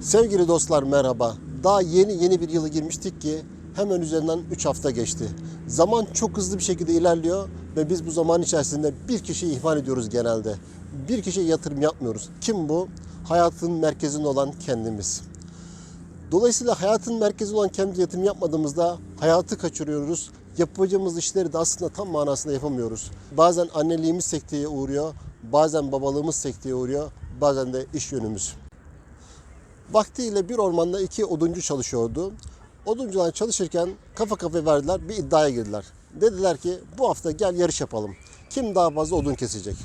Sevgili dostlar merhaba. Daha yeni yeni bir yılı girmiştik ki hemen üzerinden 3 hafta geçti. Zaman çok hızlı bir şekilde ilerliyor ve biz bu zaman içerisinde bir kişiyi ihmal ediyoruz genelde. Bir kişiye yatırım yapmıyoruz. Kim bu? Hayatın merkezinde olan kendimiz. Dolayısıyla hayatın merkezinde olan kendimize yatırım yapmadığımızda hayatı kaçırıyoruz. Yapacağımız işleri de aslında tam manasında yapamıyoruz. Bazen anneliğimiz sekteye uğruyor, bazen babalığımız sekteye uğruyor, bazen de iş yönümüz. Vaktiyle bir ormanda iki oduncu çalışıyordu. Oduncular çalışırken kafa kafa verdiler, bir iddiaya girdiler. Dediler ki bu hafta gel yarış yapalım. Kim daha fazla odun kesecek?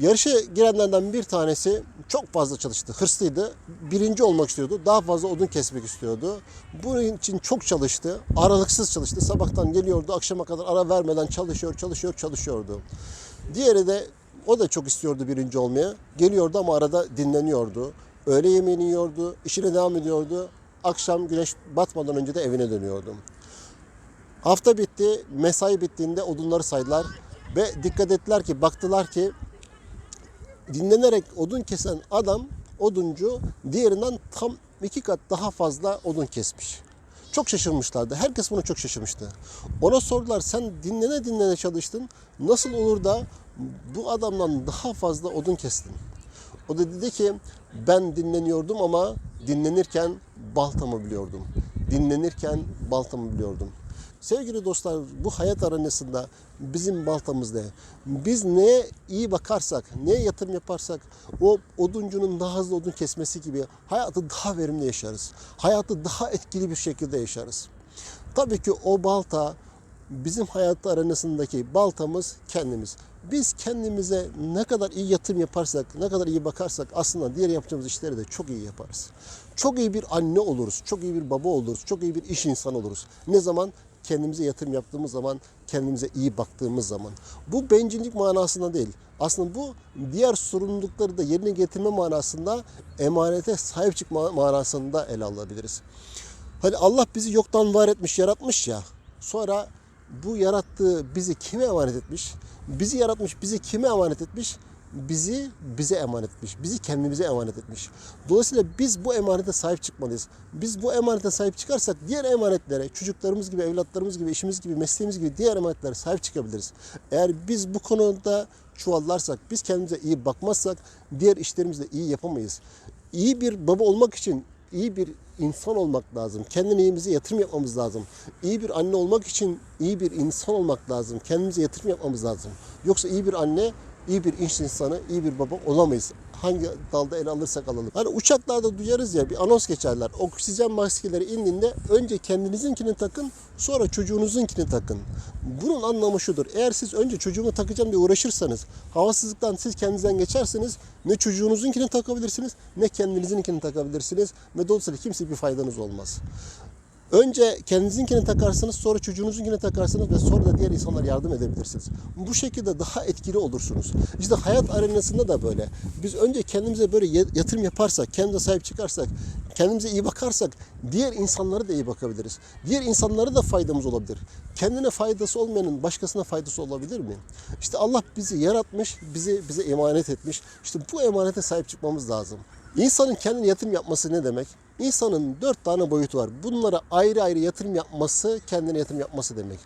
Yarışa girenlerden bir tanesi çok fazla çalıştı, hırslıydı. Birinci olmak istiyordu, daha fazla odun kesmek istiyordu. Bunun için çok çalıştı, aralıksız çalıştı. Sabahtan geliyordu, akşama kadar ara vermeden çalışıyor, çalışıyor, çalışıyordu. Diğeri de o da çok istiyordu birinci olmaya. Geliyordu ama arada dinleniyordu. Öğle yemeğini yiyordu, işine devam ediyordu. Akşam güneş batmadan önce de evine dönüyordu. Hafta bitti, mesai bittiğinde odunları saydılar ve dikkat ettiler ki baktılar ki dinlenerek odun kesen adam, oduncu diğerinden tam iki kat daha fazla odun kesmiş. Çok şaşırmışlardı. Herkes buna çok şaşırmıştı. Ona sordular sen dinlene dinlene çalıştın. Nasıl olur da bu adamdan daha fazla odun kestin? O da dedi ki ben dinleniyordum ama dinlenirken baltamı biliyordum. Dinlenirken baltamı biliyordum. Sevgili dostlar bu hayat arenasında bizim baltamız ne? Biz neye iyi bakarsak, neye yatırım yaparsak o oduncunun daha hızlı odun kesmesi gibi hayatı daha verimli yaşarız. Hayatı daha etkili bir şekilde yaşarız. Tabii ki o balta bizim hayat arenasındaki baltamız kendimiz. Biz kendimize ne kadar iyi yatırım yaparsak, ne kadar iyi bakarsak aslında diğer yapacağımız işleri de çok iyi yaparız. Çok iyi bir anne oluruz, çok iyi bir baba oluruz, çok iyi bir iş insanı oluruz. Ne zaman? Kendimize yatırım yaptığımız zaman, kendimize iyi baktığımız zaman. Bu bencillik manasında değil. Aslında bu diğer sorumlulukları da yerine getirme manasında emanete sahip çıkma manasında ele alabiliriz. Hani Allah bizi yoktan var etmiş, yaratmış ya. Sonra bu yarattığı bizi kime emanet etmiş? Bizi yaratmış, bizi kime emanet etmiş? Bizi bize emanet etmiş. Bizi kendimize emanet etmiş. Dolayısıyla biz bu emanete sahip çıkmalıyız. Biz bu emanete sahip çıkarsak diğer emanetlere, çocuklarımız gibi, evlatlarımız gibi, işimiz gibi, mesleğimiz gibi diğer emanetlere sahip çıkabiliriz. Eğer biz bu konuda çuvallarsak, biz kendimize iyi bakmazsak diğer işlerimizi de iyi yapamayız. İyi bir baba olmak için iyi bir insan olmak lazım. Kendine iyimize yatırım yapmamız lazım. İyi bir anne olmak için iyi bir insan olmak lazım. Kendimize yatırım yapmamız lazım. Yoksa iyi bir anne, iyi bir iş insanı, iyi bir baba olamayız. Hangi dalda ele alırsak alalım. Hani uçaklarda duyarız ya bir anons geçerler. Oksijen maskeleri indiğinde önce kendinizinkini takın, sonra çocuğunuzunkini takın. Bunun anlamı şudur. Eğer siz önce çocuğumu takacağım diye uğraşırsanız, havasızlıktan siz kendinizden geçerseniz ne çocuğunuzunkini takabilirsiniz, ne kendinizinkini takabilirsiniz ve dolayısıyla kimseye bir faydanız olmaz. Önce kendinizinkini takarsınız, sonra çocuğunuzunkini takarsınız ve sonra da diğer insanlara yardım edebilirsiniz. Bu şekilde daha etkili olursunuz. İşte hayat arenasında da böyle. Biz önce kendimize böyle yatırım yaparsak, kendimize sahip çıkarsak, kendimize iyi bakarsak diğer insanlara da iyi bakabiliriz. Diğer insanlara da faydamız olabilir. Kendine faydası olmayanın başkasına faydası olabilir mi? İşte Allah bizi yaratmış, bizi bize emanet etmiş. İşte bu emanete sahip çıkmamız lazım. İnsanın kendine yatırım yapması ne demek? İnsanın dört tane boyutu var. Bunlara ayrı ayrı yatırım yapması, kendine yatırım yapması demek.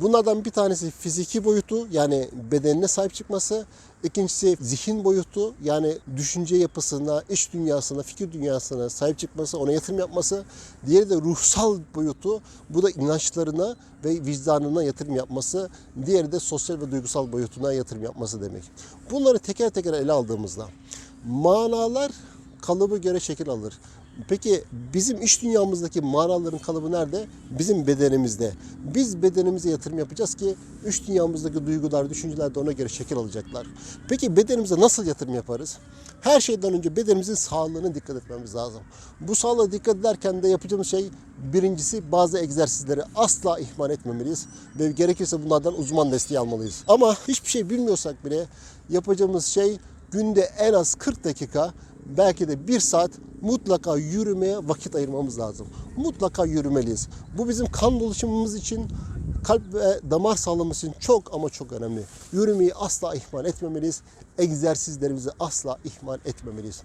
Bunlardan bir tanesi fiziki boyutu yani bedenine sahip çıkması. İkincisi zihin boyutu yani düşünce yapısına, iş dünyasına, fikir dünyasına sahip çıkması, ona yatırım yapması. Diğeri de ruhsal boyutu. Bu da inançlarına ve vicdanına yatırım yapması. Diğeri de sosyal ve duygusal boyutuna yatırım yapması demek. Bunları teker teker ele aldığımızda manalar kalıbı göre şekil alır. Peki bizim iş dünyamızdaki manaların kalıbı nerede? Bizim bedenimizde. Biz bedenimize yatırım yapacağız ki iş dünyamızdaki duygular, düşünceler de ona göre şekil alacaklar. Peki bedenimize nasıl yatırım yaparız? Her şeyden önce bedenimizin sağlığına dikkat etmemiz lazım. Bu sağlığa dikkat ederken de yapacağımız şey birincisi bazı egzersizleri asla ihmal etmemeliyiz. Ve gerekirse bunlardan uzman desteği almalıyız. Ama hiçbir şey bilmiyorsak bile yapacağımız şey günde en az 40 dakika belki de bir saat mutlaka yürümeye vakit ayırmamız lazım. Mutlaka yürümeliyiz. Bu bizim kan dolaşımımız için, kalp ve damar sağlığımız için çok ama çok önemli. Yürümeyi asla ihmal etmemeliyiz. Egzersizlerimizi asla ihmal etmemeliyiz.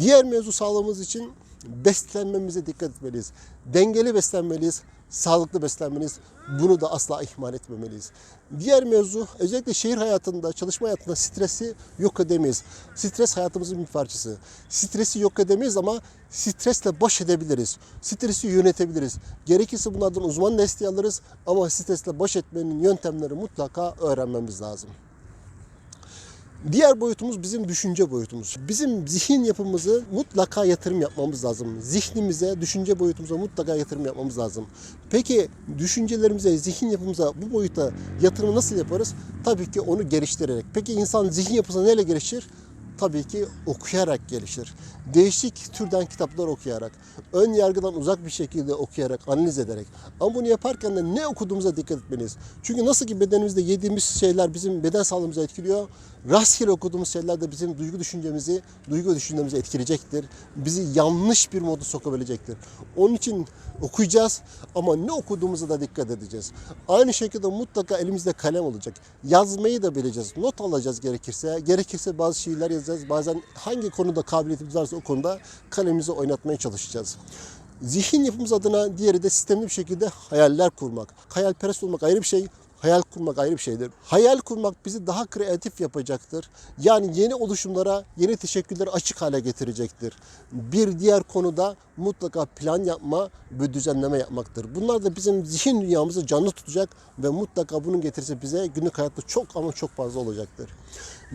Diğer mevzu sağlığımız için Beslenmemize dikkat etmeliyiz. Dengeli beslenmeliyiz, sağlıklı beslenmeliyiz. Bunu da asla ihmal etmemeliyiz. Diğer mevzu özellikle şehir hayatında, çalışma hayatında stresi yok edemeyiz. Stres hayatımızın bir parçası. Stresi yok edemeyiz ama stresle baş edebiliriz. Stresi yönetebiliriz. Gerekirse bunlardan uzman desteği alırız ama stresle baş etmenin yöntemleri mutlaka öğrenmemiz lazım. Diğer boyutumuz bizim düşünce boyutumuz. Bizim zihin yapımızı mutlaka yatırım yapmamız lazım. Zihnimize, düşünce boyutumuza mutlaka yatırım yapmamız lazım. Peki düşüncelerimize, zihin yapımıza bu boyuta yatırımı nasıl yaparız? Tabii ki onu geliştirerek. Peki insan zihin yapısı neyle gelişir? Tabii ki okuyarak gelişir. Değişik türden kitaplar okuyarak, ön yargıdan uzak bir şekilde okuyarak, analiz ederek. Ama bunu yaparken de ne okuduğumuza dikkat etmeliyiz. Çünkü nasıl ki bedenimizde yediğimiz şeyler bizim beden sağlığımızı etkiliyor, rastgele okuduğumuz şeyler de bizim duygu düşüncemizi, duygu düşüncemizi etkileyecektir. Bizi yanlış bir moda sokabilecektir. Onun için okuyacağız ama ne okuduğumuza da dikkat edeceğiz. Aynı şekilde mutlaka elimizde kalem olacak. Yazmayı da bileceğiz. Not alacağız gerekirse. Gerekirse bazı şiirler yazacağız. Bazen hangi konuda kabiliyetimiz varsa o konuda kalemimizi oynatmaya çalışacağız. Zihin yapımız adına diğeri de sistemli bir şekilde hayaller kurmak. Hayalperest olmak ayrı bir şey. Hayal kurmak ayrı bir şeydir. Hayal kurmak bizi daha kreatif yapacaktır. Yani yeni oluşumlara, yeni teşekkürlere açık hale getirecektir. Bir diğer konuda mutlaka plan yapma ve düzenleme yapmaktır. Bunlar da bizim zihin dünyamızı canlı tutacak ve mutlaka bunun getirisi bize günlük hayatta çok ama çok fazla olacaktır.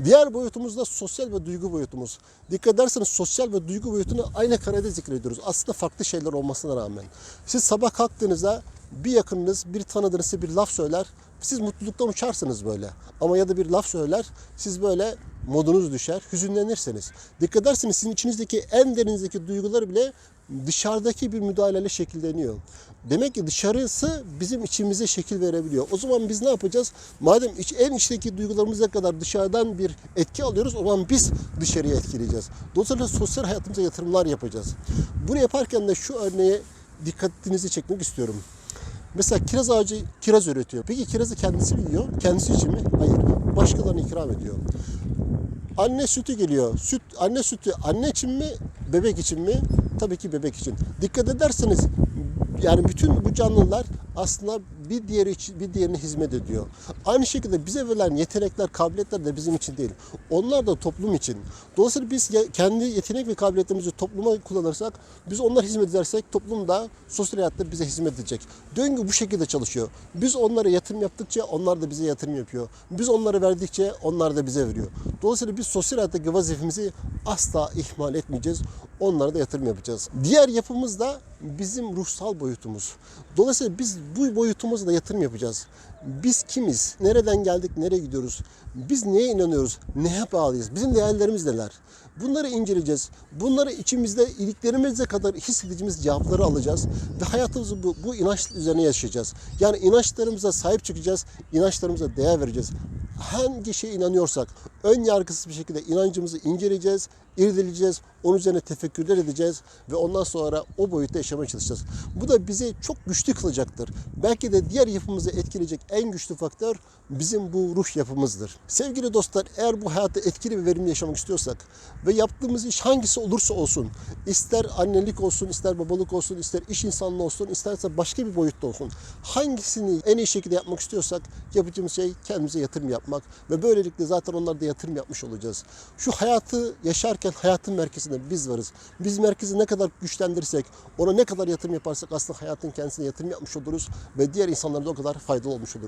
Diğer boyutumuz da sosyal ve duygu boyutumuz. Dikkat ederseniz sosyal ve duygu boyutunu aynı karede zikrediyoruz. Aslında farklı şeyler olmasına rağmen. Siz sabah kalktığınızda bir yakınınız, bir tanıdığınız size bir laf söyler. Siz mutluluktan uçarsınız böyle. Ama ya da bir laf söyler, siz böyle modunuz düşer, hüzünlenirsiniz. Dikkat ederseniz sizin içinizdeki en derinizdeki duygular bile dışarıdaki bir müdahaleyle şekilleniyor. Demek ki dışarısı bizim içimize şekil verebiliyor. O zaman biz ne yapacağız? Madem iç, en içteki duygularımıza kadar dışarıdan bir etki alıyoruz, o zaman biz dışarıya etkileyeceğiz. Dolayısıyla sosyal hayatımıza yatırımlar yapacağız. Bunu yaparken de şu örneğe dikkatinizi çekmek istiyorum. Mesela kiraz ağacı kiraz üretiyor. Peki kirazı kendisi mi yiyor? Kendisi için mi? Hayır. Başkalarına ikram ediyor. Anne sütü geliyor. Süt, anne sütü anne için mi, bebek için mi? Tabii ki bebek için. Dikkat ederseniz yani bütün bu canlılar aslında bir diğeri için, bir diğerine hizmet ediyor. Aynı şekilde bize verilen yetenekler, kabiliyetler de bizim için değil. Onlar da toplum için. Dolayısıyla biz kendi yetenek ve kabiliyetlerimizi topluma kullanırsak, biz onlara hizmet edersek toplum da sosyal hayatta bize hizmet edecek. Döngü bu şekilde çalışıyor. Biz onlara yatırım yaptıkça onlar da bize yatırım yapıyor. Biz onlara verdikçe onlar da bize veriyor. Dolayısıyla biz sosyal hayattaki vazifemizi asla ihmal etmeyeceğiz. Onlara da yatırım yapacağız. Diğer yapımız da bizim ruhsal boyutumuz. Dolayısıyla biz bu boyutumuza da yatırım yapacağız. Biz kimiz? Nereden geldik? Nereye gidiyoruz? Biz neye inanıyoruz? Neye bağlıyız? Bizim değerlerimiz neler? Bunları inceleyeceğiz. Bunları içimizde iliklerimize kadar hissedeceğimiz cevapları alacağız. Ve hayatımızı bu, bu inanç üzerine yaşayacağız. Yani inançlarımıza sahip çıkacağız. inançlarımıza değer vereceğiz. Hangi şeye inanıyorsak ön yargısız bir şekilde inancımızı inceleyeceğiz, irdeleyeceğiz, onun üzerine tefekkürler edeceğiz ve ondan sonra o boyutta yaşamaya çalışacağız. Bu da bizi çok güçlü kılacaktır. Belki de diğer yapımızı etkileyecek en güçlü faktör bizim bu ruh yapımızdır. Sevgili dostlar eğer bu hayatta etkili ve verimli yaşamak istiyorsak ve yaptığımız iş hangisi olursa olsun, ister annelik olsun, ister babalık olsun, ister iş insanlığı olsun, isterse başka bir boyutta olsun. Hangisini en iyi şekilde yapmak istiyorsak yapacağımız şey kendimize yatırım yapmak ve böylelikle zaten onlarda yatırım yapmış olacağız. Şu hayatı yaşarken hayatın merkezinde biz varız. Biz merkezi ne kadar güçlendirirsek, ona ne kadar yatırım yaparsak aslında hayatın kendisine yatırım yapmış oluruz ve diğer insanlara da o kadar faydalı olmuş oluruz.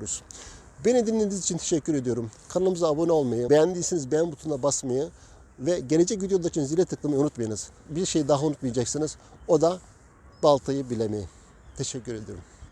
Beni dinlediğiniz için teşekkür ediyorum. Kanalımıza abone olmayı, beğendiyseniz beğen butonuna basmayı ve gelecek videolar için zile tıklamayı unutmayınız. Bir şey daha unutmayacaksınız. O da baltayı bilemeyi. Teşekkür ediyorum.